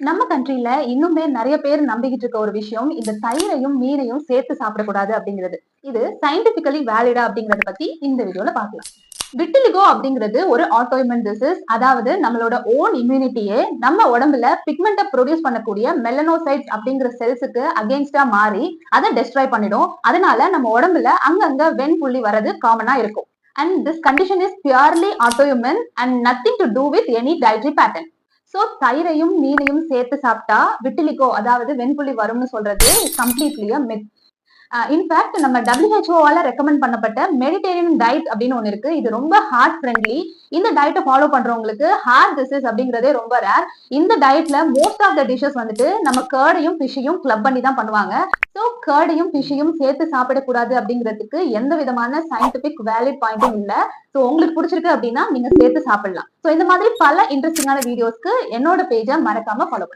நம்ம கண்ட்ரில இன்னுமே நிறைய பேர் நம்பிக்கிட்டு இருக்க ஒரு விஷயம் இந்த தயிரையும் மீனையும் சேர்த்து சாப்பிடக்கூடாது அப்படிங்கிறது. இது சயின்டிபிக்கலி வேலிடா அப்படிங்கறத பத்தி இந்த வீடியோல பார்க்கலாம். விட்டிலிகோ அப்படிங்கிறது ஒரு ஆட்டோஇமன் டிசீஸ் அதாவது நம்மளோட ஓன் இம்யூனிட்டியே நம்ம உடம்புல பிக்மெண்ட்டை ப்ரொடியூஸ் பண்ணக்கூடிய மெலனோசைட்ஸ் அப்படிங்கிற செல்ஸுக்கு அகேன்ஸ்டா மாறி அதை டெஸ்ட்ராய் பண்ணிடும். அதனால நம்ம உடம்புல அங்கங்க வெண்புள்ளி வர்றது காமனா இருக்கும். And this condition is purely autoimmune and nothing to do with any dietary pattern so தயிரையும் மீனையும் சேர்த்து சாப்பிட்டா விட்டிலிகோ அதாவது வெண்புலி வரும்னு சொல்றது கம்ப்ளீட்லியா மித் இன்ஃபேக்ட் நம்ம டபிள்யூஹெச்ஓவால ரெக்கமெண்ட் பண்ணப்பட்ட மெடிடேரியன் டயட் அப்படின்னு ஒன்று இருக்கு. இது ரொம்ப ஹார்ட் ஃப்ரெண்ட்லி இந்த டயட்டை ஃபாலோ பண்றவங்களுக்கு ஹார்ட் டிசீஸ் அப்படிங்கிறதே ரொம்ப ரேர் இந்த டயட்ல மோஸ்ட் ஆஃப் த டிஷஸ் வந்துட்டு நம்ம கேர்டையும் ஃபிஷ்ஷையும் கிளப் பண்ணி தான் பண்ணுவாங்க. ஸோ கேர்டையும் ஃபிஷ்ஷையும் சேர்த்து சாப்பிடக்கூடாது அப்படிங்கிறதுக்கு எந்த விதமான சயின்டிபிக் வேலிட் பாயிண்ட்டும் இல்லை. ஸோ உங்களுக்கு பிடிச்சிருக்கு அப்படின்னா நீங்க சேர்த்து சாப்பிடலாம். ஸோ இந்த மாதிரி பல இன்ட்ரெஸ்டிங்கான வீடியோஸ்க்கு என்னோட பேஜை மறக்காம ஃபாலோ பண்ணுங்க.